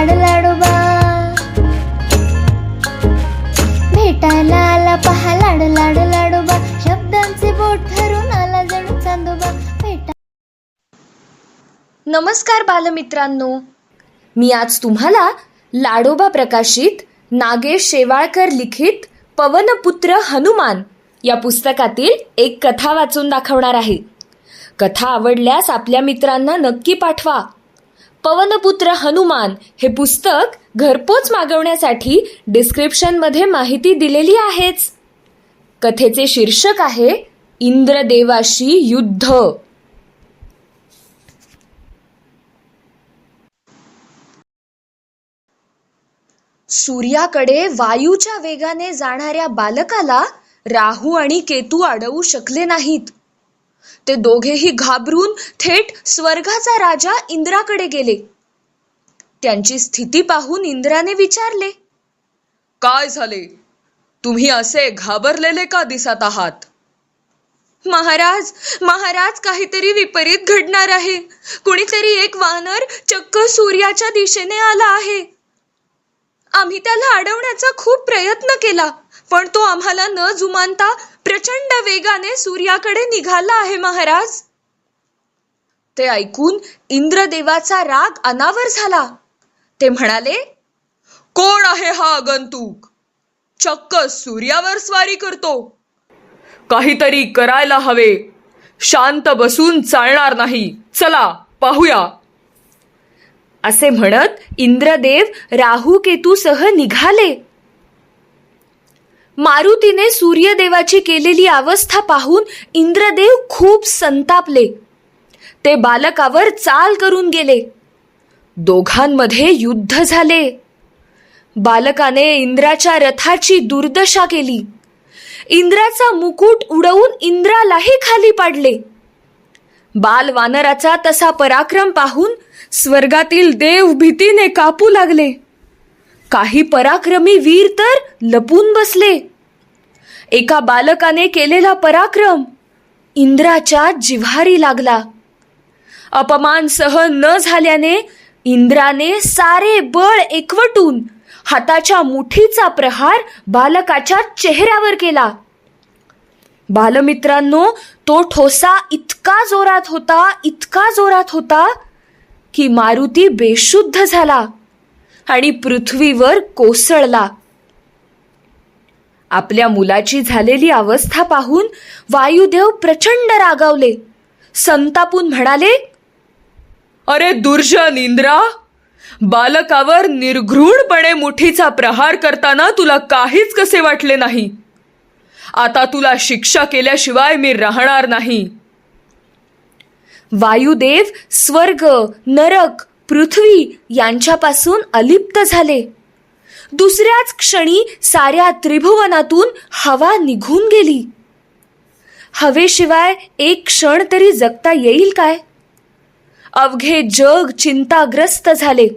लाड लाडोबा भेटायला आला पहा लाड लाड लाडोबा शब्दांचे बोट धरून आला जणू चांदोबा भेटा नमस्कार बालमित्रांनो. मी आज तुम्हाला लाडोबा प्रकाशित नागेश शेवाळकर लिखित पवनपुत्र हनुमान या पुस्तकातील एक कथा वाचून दाखवणार आहे. कथा आवडल्यास आपल्या मित्रांना नक्की पाठवा. पवनपुत्र हनुमान हे पुस्तक घरपोच मागवण्यासाठी डिस्क्रिप्शनमध्ये माहिती दिलेली आहेच. कथेचे शीर्षक आहे इंद्रदेवाशी युद्ध. सूर्याकडे वायूच्या वेगाने जाणाऱ्या बालकाला राहू आणि केतू अडवू शकले नाहीत. ते दोघेही घाबरून थेट स्वर्गाचा राजा इंद्राकडे गेले. त्यांची स्थिती पाहून इंद्राने विचारले काय झाले? तुम्ही असे घाबरलेले का दिसत आहात? महाराज महाराज काहीतरी विपरीत घडणार आहे. कुणीतरी एक वानर चक्क सूर्याच्या दिशेने आला आहे. आम्ही त्याला अडवण्याचा खूप प्रयत्न केला. पण तो आम्हाला न जुमानता प्रचंड वेगाने सूर्याकडे निघाला आहे महाराज. ते ऐकून इंद्रदेवाचा राग अनावर झाला. ते म्हणाले कोण आहे हा आगंतुक? चक्क सूर्यावर स्वारी करतो. काहीतरी करायला हवे. शांत बसून चालणार नाही. चला पाहूया. असे म्हणत इंद्रदेव राहू केतूसह निघाले. मारुतीने सूर्यदेवाची केलेली अवस्था पाहून इंद्रदेव खूप संतापले. ते बालकावर चाल करून गेले. दोघांमध्ये युद्ध झाले. बालकाने इंद्राच्या रथाची दुर्दशा केली. इंद्राचा मुकुट उडवून इंद्रालाही खाली पाडले. बाल वानराचा तसा पराक्रम पाहून स्वर्गातील देव भीतीने कापू लागले. काही पराक्रमी वीर तर लपून बसले. एका बालकाने केलेला पराक्रम. इंद्राच्या जिव्हारी लागला. अपमान सहन न झाल्याने इंद्राने सारे बळ एकवटून हाताच्या मुठीचा प्रहार बालकाच्या चेहऱ्यावर केला. बालमित्रांनो तो ठोसा इतका जोरात होता इतका जोरात होता की मारुती बेशुद्ध झाला आणि पृथ्वीवर कोसळला. आपल्या मुलाची झालेली अवस्था पाहून वायुदेव प्रचंड रागावले. संतापून म्हणाले अरे दुर्जन इंद्रा बालकावर निर्घृणपणे मुठीचा प्रहार करताना तुला काहीच कसे वाटले नाही? आता तुला शिक्षा केल्याशिवाय मी राहणार नाही. वायुदेव स्वर्ग नरक पृथ्वी यांच्यापासून अलिप्त झाले. दुसऱ्याच क्षणी साऱ्या त्रिभुवनातून हवा निघून गेली. हवेशिवाय एक क्षण तरी जगता येईल काय? अवघे जग चिंताग्रस्त झाले.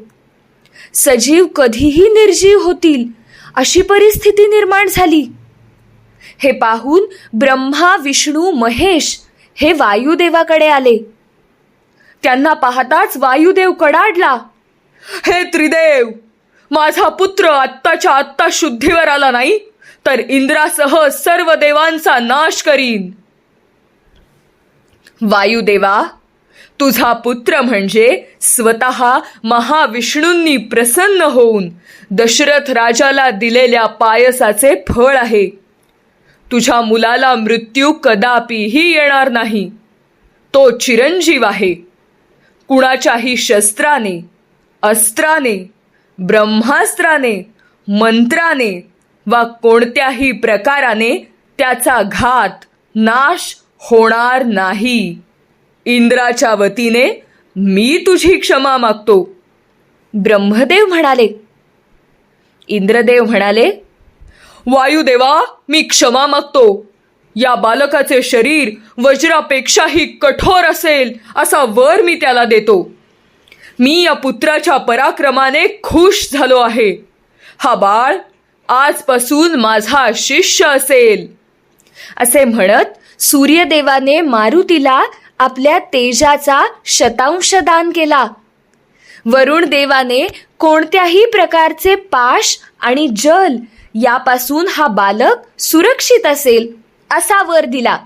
सजीव कधीही निर्जीव होतील अशी परिस्थिती निर्माण झाली. हे पाहून ब्रह्मा विष्णू महेश हे वायुदेवाकडे आले. त्यांना पाहताच वायुदेव कडाडला हे त्रिदेव माझा पुत्र आत्ताच्या आत्ता शुद्धीवर आला नाही तर इंद्रासह सर्व देवांचा नाश करीन. वायुदेवा तुझा पुत्र म्हणजे स्वतः महाविष्णूंनी प्रसन्न होऊन दशरथ राजाला दिलेल्या पायसाचे फळ आहे. तुझ्या मुलाला मृत्यू कदापिही येणार नाही. तो चिरंजीव आहे. कुणाच्याही शस्त्राने अस्त्राने ब्रह्मास्त्राने मंत्राने वा कोणत्याही प्रकाराने त्याचा घात नाश होणार नाही. इंद्राच्या वतीने मी तुझी क्षमा मागतो. ब्रह्मदेव म्हणाले. इंद्रदेव म्हणाले वायुदेवा मी क्षमा मागतो. या बालकाचे शरीर वज्रापेक्षाही कठोर असेल असा वर मी त्याला देतो. मी या पुत्राच्या पराक्रमाने खुश झालो आहे. हा बाळ आजपासून माझा शिष्य असेल. असे म्हणत सूर्यदेवाने मारुतीला आपल्या तेजाचा शतांश दान केला. वरुण देवाने कोणत्याही प्रकारचे पाश आणि जल यापासून हा बालक सुरक्षित असेल असा वर दिला.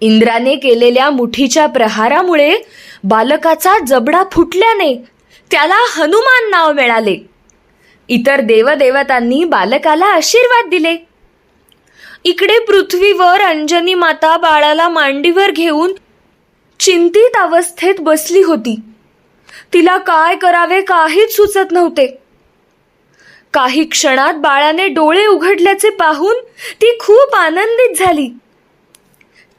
इंद्राने केलेल्या मुठीच्या प्रहारामुळे बालकाचा जबडा फुटल्याने त्याला हनुमान नाव मिळाले. इतर देवदेवतांनी बालकाला आशीर्वाद दिले. इकडे पृथ्वीवर अंजनी माता बाळाला मांडीवर घेऊन चिंतित अवस्थेत बसली होती. तिला काय करावे काहीच सुचत नव्हते. काही क्षणात बाळाने डोळे उघडल्याचे पाहून ती खूप आनंदित झाली.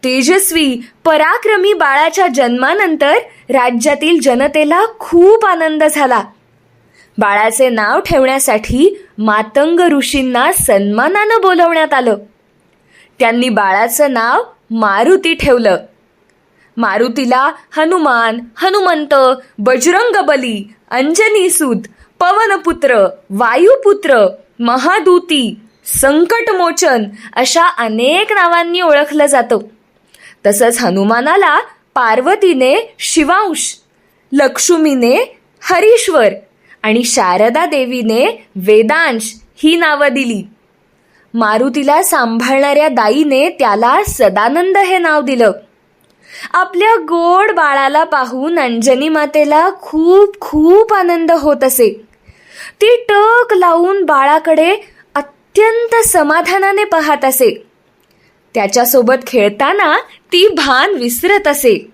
तेजस्वी पराक्रमी बाळाच्या जन्मानंतर राज्यातील जनतेला खूप आनंद झाला. बाळाचे नाव ठेवण्यासाठी मातंग ऋषींना सन्मानानं बोलवण्यात आलं. त्यांनी बाळाचं नाव मारुती ठेवलं. मारुतीला हनुमान हनुमंत बजरंगबली अंजनीसूत पवनपुत्र वायुपुत्र महादूती संकटमोचन अशा अनेक नावांनी ओळखलं जातं. तसंच हनुमानाला पार्वतीने शिवांश लक्ष्मीने हरीश्वर आणि शारदा देवीने वेदांश ही नावं दिली. मारुतीला सांभाळणाऱ्या दाईने त्याला सदानंद हे नाव दिलं. आपल्या गोड बाळाला पाहून अंजनी मातेला खूप खूप आनंद होत असे. ती टक लावून बाळाकडे अत्यंत समाधानाने पाहत असे. त्याच्यासोबत खेळताना ती भान विसरत असे.